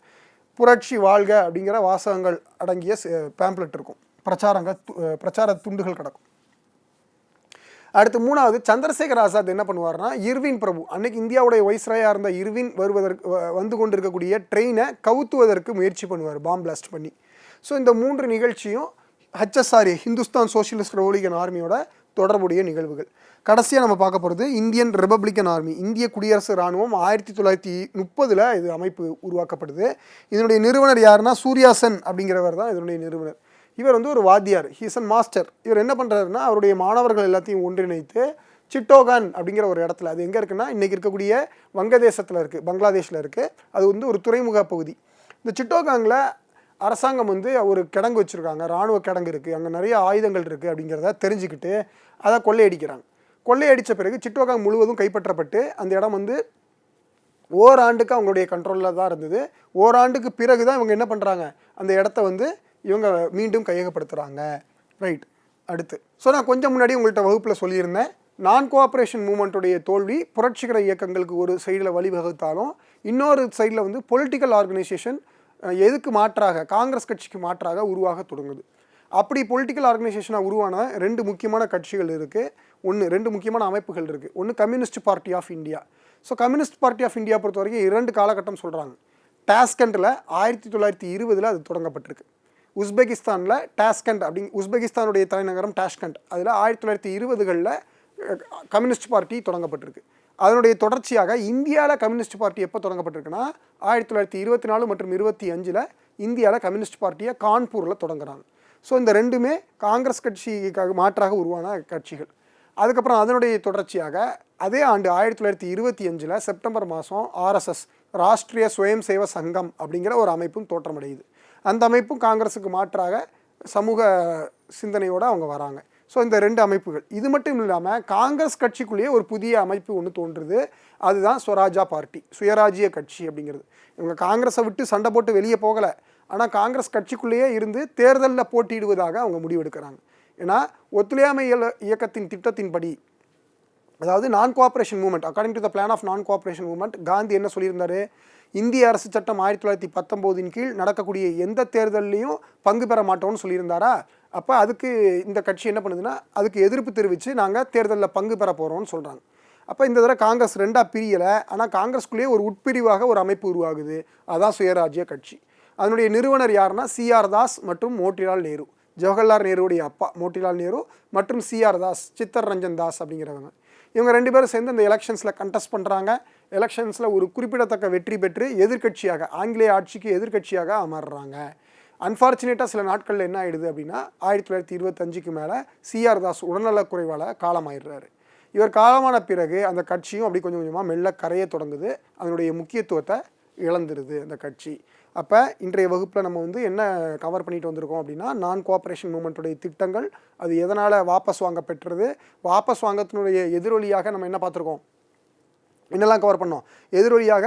புரட்சி வாழ்க அப்படிங்கிற வாசகங்கள் அடங்கிய பேம்ப்ளெட் இருக்கும். பிரச்சாரங்கள் து- பிரச்சார துண்டுகள் கிடக்கும். அடுத்து மூணாவது சந்திரசேகர் ஆசாத் என்ன பண்ணுவார்னா இர்வின் பிரபு. அன்னைக்கு இந்தியாவுடைய வைஸ்ராயாக இருந்த இர்வின் வருவதற்கு வந்து கொண்டிருக்கக்கூடிய ட்ரெயினை கவுத்துவதற்கு முயற்சி பண்ணுவார் பாம் பிளாஸ்ட் பண்ணி. ஸோ இந்த மூன்று நிகழ்ச்சியும் ஹச்எஸ்ஆர்ஏ ஹிந்துஸ்தான் சோஷியலிஸ்ட் ரெவல்யூஷன் ஆர்மியோட தொடர்புடைய நிகழ்வுகள். கடைசியாக நம்ம பார்க்க போகிறது இந்தியன் ரிபப்ளிக்கன் ஆர்மி இந்திய குடியரசு இராணுவம் ஆயிரத்தி தொள்ளாயிரத்தி முப்பதில் இது அமைப்பு உருவாக்கப்படுது. இதனுடைய நிறுவனர் யாருன்னா சூர்யாசன் அப்படிங்கிறவர் தான் இதனுடைய நிறுவனர். இவர் வந்து ஒரு வாத்தியார் ஹீஸ் அன் மாஸ்டர் இவர் என்ன பண்ணுறாருன்னா அவருடைய மாணவர்கள் எல்லாத்தையும் ஒன்றிணைத்து சிட்டோகான் அப்படிங்கிற ஒரு இடத்துல அது எங்கே இருக்குன்னா இன்றைக்கி இருக்கக்கூடிய வங்கதேசத்தில் இருக்குது பங்களாதேஷில் இருக்குது அது வந்து ஒரு துறைமுக பகுதி. இந்த சிட்டோகாங்கில் அரசாங்கம் வந்து ஒரு கிடங்கு வச்சுருக்காங்க. இராணுவ கிடங்கு இருக்குது அங்கே நிறைய ஆயுதங்கள் இருக்குது அப்படிங்கிறத தெரிஞ்சுக்கிட்டு அதை கொள்ளையடிக்கிறாங்க. கொள்ளையடித்த பிறகு சிட்டோகாங் முழுவதும் கைப்பற்றப்பட்டு அந்த இடம் வந்து ஓராண்டுக்கு அவங்களுடைய கண்ட்ரோலில் தான் இருந்தது. ஓராண்டுக்கு பிறகு தான் இவங்க என்ன பண்ணுறாங்க அந்த இடத்த வந்து இவங்க மீண்டும் கையகப்படுத்துகிறாங்க ரைட் அடுத்து. ஸோ நான் கொஞ்சம் முன்னாடி உங்கள்கிட்ட வகுப்பில் சொல்லியிருந்தேன். நான் கோஆப்ரேஷன் மூமெண்ட்டுடைய தோல்வி புரட்சிகர இயக்கங்களுக்கு ஒரு சைடில் வழிவகுத்தாலும் இன்னொரு சைடில் வந்து பொலிட்டிக்கல் ஆர்கனைசேஷன் எதுக்கு மாற்றாக காங்கிரஸ் கட்சிக்கு மாற்றாக உருவாக தொடங்குது. அப்படி பொலிட்டிக்கல் ஆர்கனைசேஷனாக உருவான ரெண்டு முக்கியமான கட்சிகள் இருக்குது ஒன்று ரெண்டு முக்கியமான அமைப்புகள் இருக்குது ஒன்று Communist Party of India so Communist Party of India பொறுத்த வரைக்கும் இரண்டு காலகட்டம் சொல்கிறாங்க டாஸ்கண்டில் ஆயிரத்தி தொள்ளாயிரத்தி இருபதில் அது தொடங்கப்பட்டிருக்கு. உஸ்பெகிஸ்தானில் டாஸ்கண்ட் அப்படிங் உஸ்பெகிஸ்தானுடைய தலைநகரம் டாஷ்கண்ட் அதில் ஆயிரத்தி தொள்ளாயிரத்தி இருபதுகளில் கம்யூனிஸ்ட் பார்ட்டி தொடங்கப்பட்டிருக்கு. அதனுடைய தொடர்ச்சியாக இந்தியாவில் கம்யூனிஸ்ட் பார்ட்டி எப்போ தொடங்கப்பட்டிருக்குன்னா ஆயிரத்தி தொள்ளாயிரத்தி இருபத்தி நாலு மற்றும் இருபத்தி அஞ்சில் இந்தியாவில் கம்யூனிஸ்ட் பார்ட்டியை கான்பூரில் தொடங்குறாங்க. ஸோ இந்த ரெண்டுமே காங்கிரஸ் கட்சிக்காக மாற்றாக உருவான கட்சிகள். அதுக்கப்புறம் அதனுடைய தொடர்ச்சியாக அதே ஆண்டு ஆயிரத்தி தொள்ளாயிரத்தி இருபத்தி அஞ்சில் செப்டம்பர் மாதம் ஆர்எஸ்எஸ் ராஷ்ட்ரிய சுயம் சேவ சங்கம் அப்படிங்கிற ஒரு அமைப்பும் தோற்றமடையுது. அந்த அமைப்பும் காங்கிரஸுக்கு மாற்றாக சமூக சிந்தனையோடு அவங்க வராங்க. ஸோ இந்த ரெண்டு அமைப்புகள். இது மட்டும் இல்லாமல் காங்கிரஸ் கட்சிக்குள்ளேயே ஒரு புதிய அமைப்பு ஒன்று தோன்றுது. அதுதான் ஸ்வராஜா பார்ட்டி சுயராஜ்ய கட்சி அப்படிங்கிறது. இவங்க காங்கிரஸை விட்டு சண்டை போட்டு வெளியே போகலை. ஆனால் காங்கிரஸ் கட்சிக்குள்ளேயே இருந்து தேர்தலில் போட்டியிடுவதாக அவங்க முடிவெடுக்கிறாங்க. ஏன்னா ஒத்துழையாமை இயக்கத்தின் திட்டத்தின்படி அதாவது non cooperation movement according to the plan of non cooperation movement Gandhi என்ன சொல்லியிருந்தாரு? இந்திய அரசு சட்டம் ஆயிரத்தி தொள்ளாயிரத்தி பத்தொம்போதின் கீழ் நடக்கக்கூடிய எந்த தேர்தல்லையும் பங்கு பெற மாட்டோம்னு சொல்லியிருந்தாரா? அப்போ அதுக்கு இந்த கட்சி என்ன பண்ணுதுன்னா அதுக்கு எதிர்ப்பு தெரிவித்து நாங்கள் தேர்தலில் பங்கு பெற போகிறோம்னு சொல்கிறாங்க அப்போ இந்த தடவை காங்கிரஸ் ரெண்டாக பிரியலை ஆனால் காங்கிரஸ்குள்ளேயே ஒரு உட்பிரிவாக ஒரு அமைப்பு உருவாகுது. அதான் சுயராஜ்ய கட்சி. அதனுடைய நிறுவனர் யாருன்னா சிஆர் தாஸ் மற்றும் மோட்டிலால் நேரு. ஜவஹர்லால் நேருடைய அப்பா மோட்டிலால் நேரு மற்றும் சிஆர் தாஸ் சித்தர் ரஞ்சன் தாஸ் அப்படிங்கிறவங்க. இவங்க ரெண்டு பேரும் சேர்ந்து இந்த எலெக்ஷன்ஸில் கண்டெஸ்ட் பண்ணுறாங்க எலெக்ஷன்ஸில் ஒரு குறிப்பிடத்தக்க வெற்றி பெற்று எதிர்க்கட்சியாக ஆங்கிலேய ஆட்சிக்கு எதிர்க்கட்சியாக அமர்றாங்க. அன்ஃபார்ச்சுனேட்டாக சில நாட்களில் என்ன ஆயிடுது அப்படின்னா ஆயிரத்தி தொள்ளாயிரத்தி இருபத்தஞ்சுக்கு மேலே சிஆர் தாஸ் உடல்நலக்குறைவால் காலமாயிடுறாரு. இவர் காலமான பிறகு அந்த கட்சியும் அப்படி கொஞ்சம் கொஞ்சமாக மெல்ல கரைய தொடங்குது. அதனுடைய முக்கியத்துவத்தை இழந்துருது அந்த கட்சி. அப்போ இன்றைய வகுப்பில் நம்ம வந்து என்ன கவர் பண்ணிட்டு வந்திருக்கோம் அப்படின்னா நான் கோஆப்ரேஷன் மூமெண்ட்டுடைய திட்டங்கள் அது எதனால் வாபஸ் வாங்க பெற்றது வாபஸ் வாங்கத்தினுடைய எதிரொலியாக நம்ம என்ன பார்த்துருக்கோம்? என்னெல்லாம் கவர் பண்ணோம்? எதிரொலியாக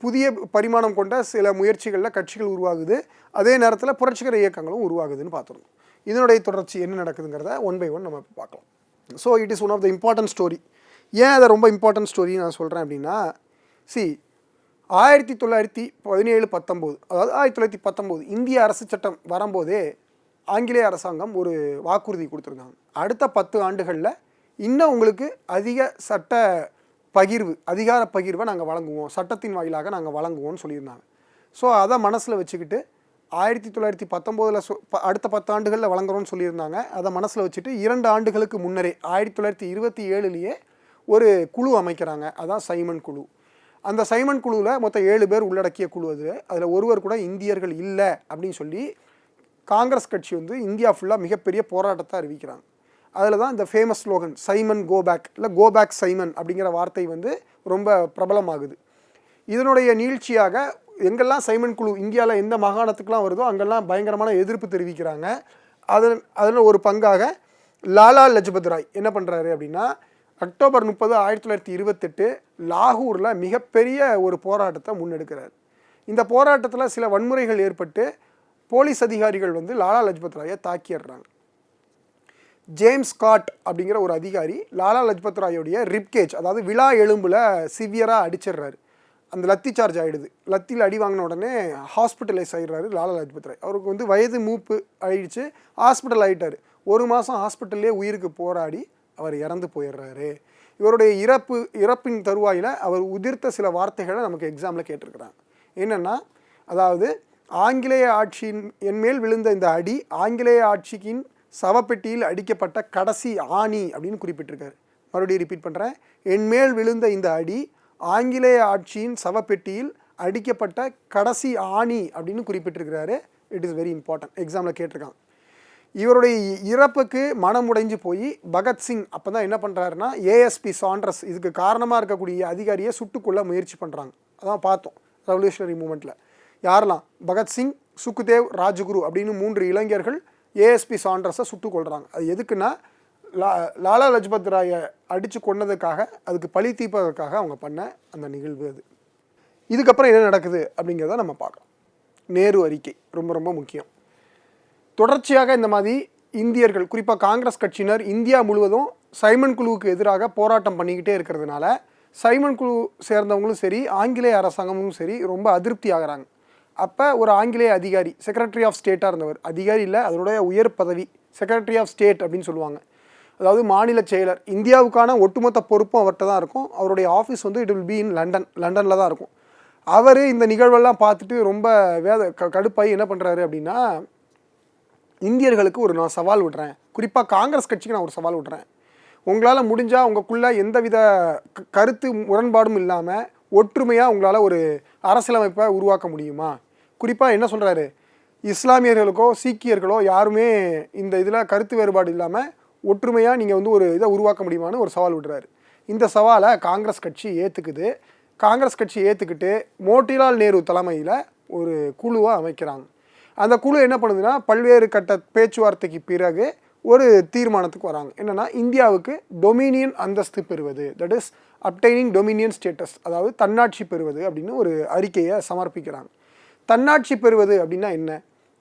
புதிய பரிமாணம் கொண்ட சில முயற்சிகளில் கட்சிகள் உருவாகுது. அதே நேரத்தில் புரட்சிகர இயக்கங்களும் உருவாகுதுன்னு பார்த்துருந்தோம் இதனுடைய தொடர்ச்சி என்ன நடக்குதுங்கிறத ஒன் பை ஒன் நம்ம பார்க்கலாம் so it is one of the important story ஏன் அதை ரொம்ப இம்பார்ட்டன்ட் ஸ்டோரி நான் சொல்கிறேன் அப்படின்னா சி ஆயிரத்தி தொள்ளாயிரத்தி பதினேழு பத்தொம்போது அதாவது ஆயிரத்தி தொள்ளாயிரத்தி பத்தொம்போது இந்திய அரசு சட்டம் வரும்போதே ஆங்கிலேய அரசாங்கம் ஒரு வாக்குறுதி கொடுத்துருக்காங்க அடுத்த பத்து ஆண்டுகளில் இன்னும் உங்களுக்கு அதிக சட்ட பகிர்வு அதிகார பகிர்வை நாங்கள் வழங்குவோம். சட்டத்தின் வாயிலாக நாங்கள் வழங்குவோம்னு சொல்லியிருந்தாங்க. ஸோ அதை மனசில் வச்சுக்கிட்டு ஆயிரத்தி தொள்ளாயிரத்தி பத்தொம்போதில் சொ ப- அடுத்த பத்தாண்டுகளில் வழங்குறோம்னு சொல்லியிருந்தாங்க. அதை மனசில் வச்சுட்டு இரண்டு ஆண்டுகளுக்கு முன்னரே ஆயிரத்தி தொள்ளாயிரத்தி இருபத்தி ஏழுலேயே ஒரு குழு அமைக்கிறாங்க. அதான் சைமன் குழு. அந்த சைமன் குழுவில் மொத்தம் ஏழு பேர் உள்ளடக்கிய குழு அது. அதில் ஒருவர் கூட இந்தியர்கள் இல்லை அப்படின்னு சொல்லி காங்கிரஸ் கட்சி வந்து இந்தியா ஃபுல்லாக மிகப்பெரிய போராட்டத்தை அறிவிக்கிறாங்க. அதில் தான் இந்த famous slogan Simon go back இல்லை கோ பேக் சைமன் அப்படிங்கிற வார்த்தை வந்து ரொம்ப பிரபலமாகுது. இதனுடைய நீழ்ச்சியாக எங்கெல்லாம் சைமன் குழு இந்தியாவில் எந்த மாகாணத்துக்குலாம் வருதோ அங்கெல்லாம் பயங்கரமான எதிர்ப்பு தெரிவிக்கிறாங்க. அதன் அதில் ஒரு பங்காக லாலா லஜபத் ராய் என்ன பண்ணுறாரு அப்படின்னா அக்டோபர் முப்பது ஆயிரத்தி தொள்ளாயிரத்தி இருபத்தெட்டு லாகூரில் மிகப்பெரிய ஒரு போராட்டத்தை முன்னெடுக்கிறார். இந்த போராட்டத்தில் சில வன்முறைகள் ஏற்பட்டு போலீஸ் அதிகாரிகள் வந்து லாலா லஜ்பத் ராயை தாக்கிடுறாங்க ஜேம்ஸ் ஸ்காட் அப்படிங்கிற ஒரு அதிகாரி லாலா லஜ்பத் ராயோடைய ரிப்கேஜ் அதாவது விழா எலும்பில் சிவியராக அடிச்சிடுறாரு. அந்த லத்தி சார்ஜ் ஆகிடுது லத்தியில் அடி வாங்கின உடனே ஹாஸ்பிட்டலைஸ் ஆகிடுறாரு லாலா லஜ்பத் ராய் அவருக்கு வந்து வயது மூப்பு ஆயிடுச்சு. ஹாஸ்பிட்டல் ஆகிட்டார் ஒரு மாதம் ஹாஸ்பிட்டல்லே உயிருக்கு போராடி அவர் இறந்து போயிடுறாரு. இவருடைய இறப்பு இறப்பின் தருவாயில் அவர் உதிர்த்த சில வார்த்தைகளை நமக்கு எக்ஸாமில் கேட்டிருக்கிறாங்க. என்னென்னா அதாவது ஆங்கிலேய ஆட்சியின் என்மேல் விழுந்த இந்த அடி ஆங்கிலேய ஆட்சிக்கின் சவப்பெட்டியில் அடிக்கப்பட்ட கடைசி ஆணி அப்படின்னு குறிப்பிட்டிருக்காரு. மறுபடியும் ரிப்பீட் பண்ணுறேன் என்மேல் விழுந்த இந்த அடி ஆங்கிலேய ஆட்சியின் சவப்பெட்டியில் அடிக்கப்பட்ட கடைசி ஆணி அப்படின்னு குறிப்பிட்டிருக்கிறாரு. இட் இஸ் வெரி இம்பார்ட்டன்ட் எக்ஸாமில் கேட்டிருக்கான். இவருடைய இறப்புக்கு மனம் உடைஞ்சு போய் பகத்சிங் அப்போ தான் என்ன பண்ணுறாருன்னா ஏஎஸ்பி சாண்ட்ரஸ் இதுக்கு காரணமாக இருக்கக்கூடிய அதிகாரியை சுட்டுக்கொள்ள முயற்சி பண்ணுறாங்க அதான் பார்த்தோம் ரெவல்யூஷனரி மூமெண்ட்டில் யாரெல்லாம்? பகத்சிங் சுக்குதேவ் ராஜகுரு அப்படின்னு மூன்று இளைஞர்கள் ஏஎஸ்பி சாண்ட்ரஸை சுட்டு கொள்கிறாங்க அது எதுக்குன்னா லா லாலா லஜ்பத் ராயை அடித்து கொன்னதுக்காக அதுக்கு பழி தீர்ப்பதற்காக அவங்க பண்ண அந்த நிகழ்வு அது. இதுக்கப்புறம் என்ன நடக்குது அப்படிங்கிறத நம்ம பார்க்கலாம். நேரு அறிக்கை ரொம்ப ரொம்ப முக்கியம். தொடர்ச்சியாக இந்த மாதிரி இந்தியர்கள் குறிப்பாக காங்கிரஸ் கட்சியினர் இந்தியா முழுவதும் சைமன் குழுவுக்கு எதிராக போராட்டம் பண்ணிக்கிட்டே இருக்கிறதுனால சைமன் குழு சேர்ந்தவங்களும் சரி ஆங்கிலேய அரசாங்கமும் சரி ரொம்ப அதிருப்தி ஆகிறாங்க. அப்போ ஒரு ஆங்கிலேய அதிகாரி செக்ரட்டரி ஆஃப் ஸ்டேட்டாக இருந்தவர். அதிகாரி இல்லை அதனுடைய உயர் பதவி செக்ரட்டரி ஆஃப் ஸ்டேட் அப்படின்னு சொல்லுவாங்க. அதாவது மாநில செயலர். இந்தியாவுக்கான ஒட்டுமொத்த பொறுப்பும் அவர்கிட்ட தான் இருக்கும். அவருடைய ஆஃபீஸ் வந்து it will be in London லண்டனில் தான் இருக்கும். அவர் இந்த நிகழ்வெல்லாம் பார்த்துட்டு ரொம்ப வேத க கடுப்பாகி என்ன பண்ணுறாரு அப்படின்னா இந்தியர்களுக்கு ஒரு நான் சவால் விடுறேன். குறிப்பாக காங்கிரஸ் கட்சிக்கு நான் ஒரு சவால் விடுறேன். உங்களால் முடிஞ்சால் உங்களுக்குள்ளே எந்தவித க- கருத்து முரண்பாடும் இல்லாமல் ஒற்றுமையாக உங்களால் ஒரு அரசியலமைப்பை உருவாக்க முடியுமா? குறிப்பாக என்ன சொல்கிறாரு இஸ்லாமியர்களுக்கோ சீக்கியர்களோ யாருமே இந்த இதில் கருத்து வேறுபாடு இல்லாமல் ஒற்றுமையாக நீங்கள் வந்து ஒரு இதை உருவாக்க முடியுமான்னு ஒரு சவால் விடுறாரு. இந்த சவாலை காங்கிரஸ் கட்சி ஏற்றுக்குது காங்கிரஸ் கட்சி ஏற்றுக்கிட்டு மோட்டிலால் நேரு தலைமையில் ஒரு குழுவை அமைக்கிறாங்க. அந்த குழு என்ன பண்ணுதுன்னா பல்வேறு கட்ட பேச்சுவார்த்தைக்கு பிறகு ஒரு தீர்மானத்துக்கு வராங்க. என்னன்னா இந்தியாவுக்கு டொமினியன் அந்தஸ்து பெறுவது. That is obtaining dominion status அதாவது தன்னாட்சி பெறுவது அப்படின்னு ஒரு அறிக்கையை சமர்ப்பிக்கிறாங்க. தன்னாட்சி பெறுவது அப்படின்னா என்ன?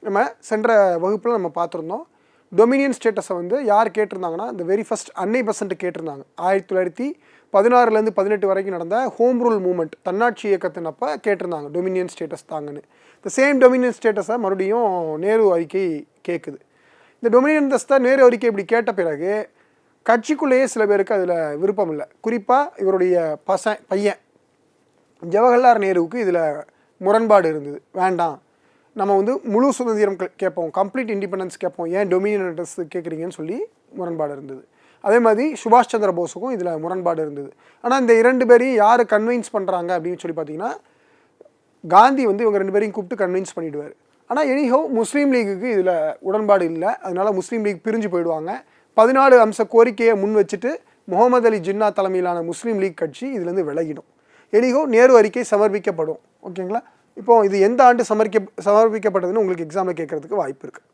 நம்ம சென்ற வகுப்பில் நம்ம பார்த்துருந்தோம். டொமினியன் ஸ்டேட்டஸை வந்து யார் கேட்டிருந்தாங்கன்னா இந்த வெரி ஃபஸ்ட் அன்னை பர்சன்ட் கேட்டிருந்தாங்க. ஆயிரத்தி தொள்ளாயிரத்தி பதினாறுலேருந்து பதினெட்டு வரைக்கும் நடந்த ஹோம் ரூல் மூமெண்ட் தன்னாட்சி இயக்கத்தினப்போ கேட்டிருந்தாங்க டொமினியன் ஸ்டேட்டஸ் தாங்கன்னு. இந்த சேம் டொமினியன் ஸ்டேட்டஸை மறுபடியும் நேரு அறிக்கை கேட்குது இந்த டொமினியன் அந்தஸ்தை நேரு அறிக்கை இப்படி கேட்ட பிறகு கட்சிக்குள்ளேயே சில பேருக்கு அதில் விருப்பம் இல்லை. குறிப்பாக இவருடைய பச பையன். ஜவஹர்லால் நேருவுக்கு இதில் முரண்பாடு இருந்தது. வேண்டாம். நம்ம வந்து முழு சுதந்திரம் கேட்போம். கம்ப்ளீட் இண்டிபெண்டன்ஸ் கேட்போம். ஏன் டொமினியன் அட்ரஸ் கேட்குறீங்கன்னு சொல்லி முரண்பாடு இருந்தது. அதே மாதிரி சுபாஷ் சந்திர போஸுக்கும் இதில் முரண்பாடு இருந்தது. ஆனால் இந்த இரண்டு பேரையும் யார் கன்வின்ஸ் பண்ணுறாங்க அப்படின்னு சொல்லி பார்த்தீங்கன்னா காந்தி வந்து இவங்க ரெண்டு பேரையும் கூப்பிட்டு கன்வின்ஸ் பண்ணிவிடுவார் ஆனால் எனிஹோ முஸ்லீம் லீக்குக்கு இதில் உடன்பாடு இல்லை. அதனால் முஸ்லீம் லீக் பிரிஞ்சு போயிடுவாங்க. பதினாலு அம்ச கோரிக்கையை முன் வச்சுட்டு முகமது அலி ஜின்னா தலைமையிலான முஸ்லீம் லீக் கட்சி இதுலேருந்து விலகிடும். எனிகோ நேரு அறிக்கை சமர்ப்பிக்கப்படும். ஓகேங்களா? இப்போ இது எந்த ஆண்டு சமர்க்க சமர்ப்பிக்கப்பட்டதுன்னு உங்களுக்கு எக்ஸாமில் கேட்கறதுக்கு வாய்ப்பு இருக்குது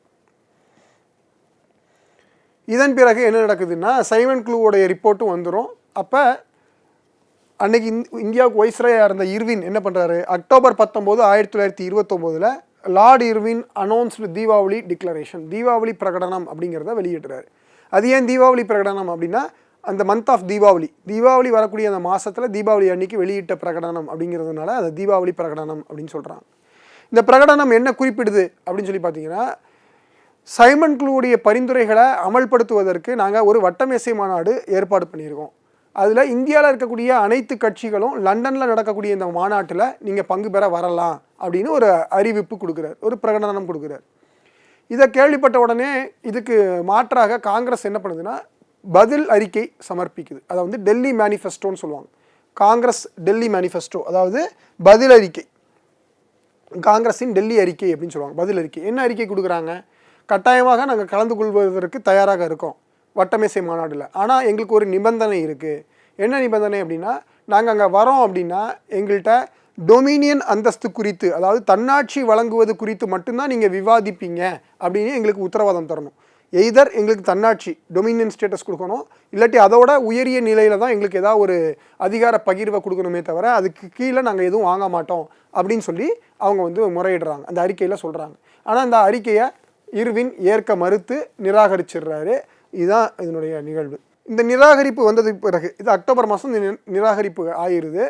இதன் பிறகு என்ன நடக்குதுன்னா சைமன் குழுவோடைய ரிப்போர்ட்டும் வந்துடும் அப்போ அன்னைக்கு இந்- இந்தியாவுக்கு வைஸ்ராயாக இருந்த இர்வின் என்ன பண்ணுறாரு அக்டோபர் பத்தொம்போது ஆயிரத்தி தொள்ளாயிரத்தி இருபத்தொம்போதில் Lord Irwin announced Deepavali declaration Deepavali பிரகடனம் அப்படிங்கிறத வெளியிடுறாரு. அது ஏன் தீபாவளி பிரகடனம் அப்படின்னா அந்த மந்த் ஆஃப் தீபாவளி தீபாவளி வரக்கூடிய அந்த மாதத்தில் தீபாவளி அன்னைக்கு வெளியிட்ட பிரகடனம் அப்படிங்கிறதுனால அது தீபாவளி பிரகடனம் அப்படின்னு சொல்கிறாங்க இந்த பிரகடனம் என்ன குறிப்பிடுது அப்படின்னு சொல்லி பார்த்தீங்கன்னா சைமன் குழுவுடைய பரிந்துரைகளை அமல்படுத்துவதற்கு நாங்கள் ஒரு வட்டமேசை மாநாடு ஏற்பாடு பண்ணியிருக்கோம். அதில் இந்தியாவில் இருக்கக்கூடிய அனைத்து கட்சிகளும் லண்டனில் நடக்கக்கூடிய இந்த மாநாட்டில் நீங்கள் பங்கு பெற வரலாம் அப்படின்னு ஒரு அறிவிப்பு கொடுக்குறார் ஒரு பிரகடனம் கொடுக்குறார். இதை கேள்விப்பட்ட உடனே இதுக்கு மாற்றாக காங்கிரஸ் என்ன பண்ணுதுன்னா பதில் அறிக்கை சமர்ப்பிக்குது. அதை வந்து டெல்லி மேனிஃபெஸ்டோன்னு சொல்லுவாங்க. காங்கிரஸ் டெல்லி மேனிஃபெஸ்டோ அதாவது பதில் அறிக்கை. காங்கிரஸின் டெல்லி அறிக்கை அப்படின்னு சொல்லுவாங்க பதில் அறிக்கை. என்ன அறிக்கை கொடுக்குறாங்க? கட்டாயமாக நாங்கள் கலந்து கொள்வதற்கு தயாராக இருக்கோம் வட்டமேசை மாநாடில். ஆனால் எங்களுக்கு ஒரு நிபந்தனை இருக்குது என்ன நிபந்தனை அப்படின்னா நாங்கள் அங்கே வரோம் அப்படின்னா எங்கள்கிட்ட டொமினியன் அந்தஸ்து குறித்து அதாவது தன்னாட்சி வழங்குவது குறித்து மட்டும்தான் நீங்கள் விவாதிப்பீங்க அப்படின்னு எங்களுக்கு உத்தரவாதம் தரணும். எய்தர் எங்களுக்கு தன்னாட்சி டொமினியன் ஸ்டேட்டஸ் கொடுக்கணும். இல்லாட்டி அதோட உயரிய நிலையில் தான் எங்களுக்கு ஏதாவது ஒரு அதிகார பகிர்வை கொடுக்கணுமே தவிர அதுக்கு கீழே நாங்கள் எதுவும் வாங்க மாட்டோம் அப்படின்னு சொல்லி அவங்க வந்து முறையிடுறாங்க. அந்த அறிக்கையில் சொல்கிறாங்க ஆனால் அந்த அறிக்கையை இர்வின் ஏற்க மறுத்து நிராகரிச்சிடுறாரு. இதுதான் இதனுடைய நிகழ்வு. இந்த நிராகரிப்பு வந்ததுக்கு பிறகு இது அக்டோபர் மாதம் நிராகரிப்பு ஆயிருது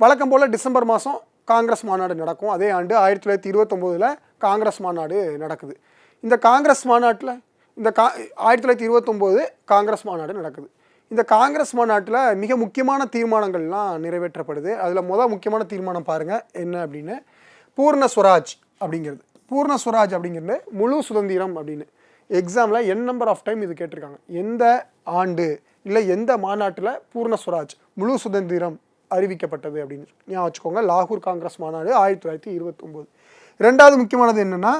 வழக்கம் போல் டிசம்பர் மாதம் காங்கிரஸ் மாநாடு நடக்கும். அதே ஆண்டு ஆயிரத்தி தொள்ளாயிரத்தி இருபத்தொம்போதில் காங்கிரஸ் மாநாடு நடக்குது. இந்த காங்கிரஸ் மாநாட்டில் இந்த கா ஆயிரத்தி தொள்ளாயிரத்தி இருபத்தொம்போது காங்கிரஸ் மாநாடு நடக்குது. இந்த காங்கிரஸ் மாநாட்டில் மிக முக்கியமான தீர்மானங்கள்லாம் நிறைவேற்றப்படுது. அதில் மொதல் முக்கியமான தீர்மானம் பாருங்கள் என்ன அப்படின்னு? பூர்ண ஸ்வராஜ் அப்படிங்கிறது. பூர்ண ஸ்வராஜ் அப்படிங்கிறது முழு சுதந்திரம் அப்படின்னு. எக்ஸாமில் என் நம்பர் ஆஃப் டைம் இது கேட்டிருக்காங்க. எந்த ஆண்டு இல்லை எந்த மாநாட்டில் பூர்ண ஸ்வராஜ் முழு சுதந்திரம் அறிவிக்கப்பட்டது அப்படின்னு ஞாபகம் வச்சுக்கோங்க லாகூர் காங்கிரஸ் மாநாடு ஆயிரத்தி தொள்ளாயிரத்தி இருபத்தொம்போது. ரெண்டாவது முக்கியமானது என்னென்னா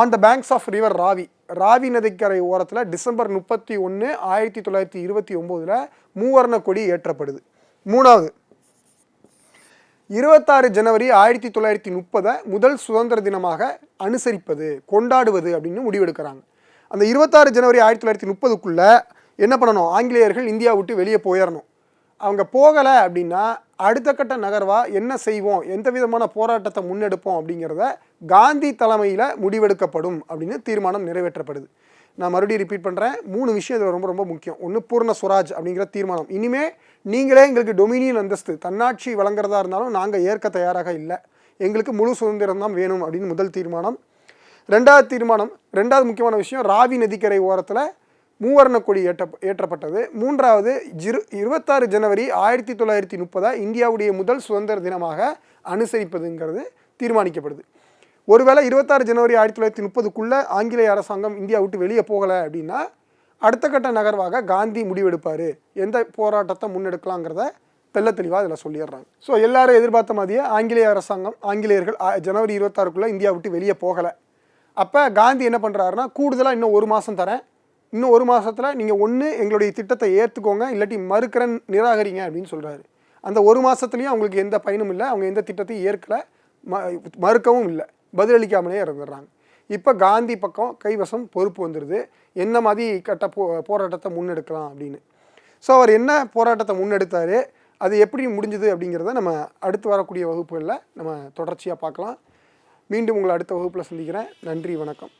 on the banks of river Ravi Ravi நதிக்கரை ஓரத்தில் டிசம்பர் முப்பத்தி ஒன்று ஆயிரத்தி தொள்ளாயிரத்தி இருபத்தி ஒம்போதில் மூவர்ண கொடி ஏற்றப்படுது. மூணாவது இருபத்தாறு ஜனவரி ஆயிரத்தி தொள்ளாயிரத்தி முப்பதை முதல் சுதந்திர தினமாக அனுசரிப்பது கொண்டாடுவது அப்படின்னு முடிவெடுக்கிறாங்க. அந்த இருபத்தாறு ஜனவரி ஆயிரத்தி தொள்ளாயிரத்தி முப்பதுக்குள்ளே என்ன பண்ணணும்? ஆங்கிலேயர்கள் இந்தியா விட்டு வெளியே போயிடணும் அவங்க போகலை அப்படின்னா அடுத்த கட்ட நகர்வா என்ன செய்வோம்? எந்த விதமான போராட்டத்தை முன்னெடுப்போம் அப்படிங்கிறத காந்தி தலைமையில் முடிவெடுக்கப்படும் அப்படின்னு தீர்மானம் நிறைவேற்றப்படுது. நான் மறுபடியும் ரிப்பீட் பண்ணுறேன் மூணு விஷயம் இது ரொம்ப ரொம்ப முக்கியம். ஒன்று பூர்ண ஸ்வராஜ் அப்படிங்கிற தீர்மானம். இனிமே நீங்களே எங்களுக்கு டொமினியன் அந்தஸ்து தன்னாட்சி வழங்குறதா இருந்தாலும் நாங்கள் ஏற்க தயாராக இல்லை. எங்களுக்கு முழு சுதந்திரம் தான் வேணும் அப்படின்னு முதல் தீர்மானம். ரெண்டாவது தீர்மானம் ரெண்டாவது முக்கியமான விஷயம் ராவி நதிக்கரை ஓரத்தில் மூவர்ண கொடி ஏற்ற ஏற்றப்பட்டது. மூன்றாவது ஜிரு இருபத்தாறு ஜனவரி ஆயிரத்தி தொள்ளாயிரத்தி முப்பதாக இந்தியாவுடைய முதல் சுதந்திர தினமாக அனுசரிப்பதுங்கிறது தீர்மானிக்கப்படுது. ஒருவேளை இருபத்தாறு ஜனவரி ஆயிரத்தி தொள்ளாயிரத்தி முப்பதுக்குள்ளே ஆங்கிலேய அரசாங்கம் இந்தியா விட்டு வெளியே போகலை அப்படின்னா அடுத்த கட்ட நகர்வாக காந்தி முடிவெடுப்பார். எந்த போராட்டத்தை முன்னெடுக்கலாங்கிறத தெள்ள தெளிவாக அதில் சொல்லிடுறாங்க. ஸோ எல்லாரும் எதிர்பார்த்த மாதிரியே ஆங்கிலேய அரசாங்கம் ஆங்கிலேயர்கள் ஜனவரி இருபத்தாறுக்குள்ளே இந்தியா விட்டு வெளியே போகலை. அப்போ காந்தி என்ன பண்ணுறாருன்னா கூடுதலாக இன்னும் ஒரு மாதம் தரேன். இன்னும் ஒரு மாதத்தில் நீங்கள் ஒன்று எங்களுடைய திட்டத்தை ஏற்றுக்கோங்க இல்லாட்டி மறுக்கிறேன் நிராகரிங்க அப்படின்னு சொல்கிறாரு அந்த ஒரு மாதத்துலேயும் அவங்களுக்கு எந்த பயனும் இல்லை அவங்க எந்த திட்டத்தையும் ஏற்கலை ம மறுக்கவும் இல்லை. பதிலளிக்காமலே இறந்துடுறாங்க. இப்போ காந்தி பக்கம் கைவசம் பொறுப்பு வந்துடுது என்ன மாதிரி கட்ட போ போராட்டத்தை முன்னெடுக்கலாம் அப்படின்னு. ஸோ அவர் என்ன போராட்டத்தை முன்னெடுத்தார் அது எப்படி முடிஞ்சது அப்படிங்கிறத நம்ம அடுத்து வரக்கூடிய வகுப்புகளில் நம்ம தொடர்ச்சியாக பார்க்கலாம். மீண்டும் உங்களை அடுத்த வகுப்பில் சந்திக்கிறேன். நன்றி வணக்கம்.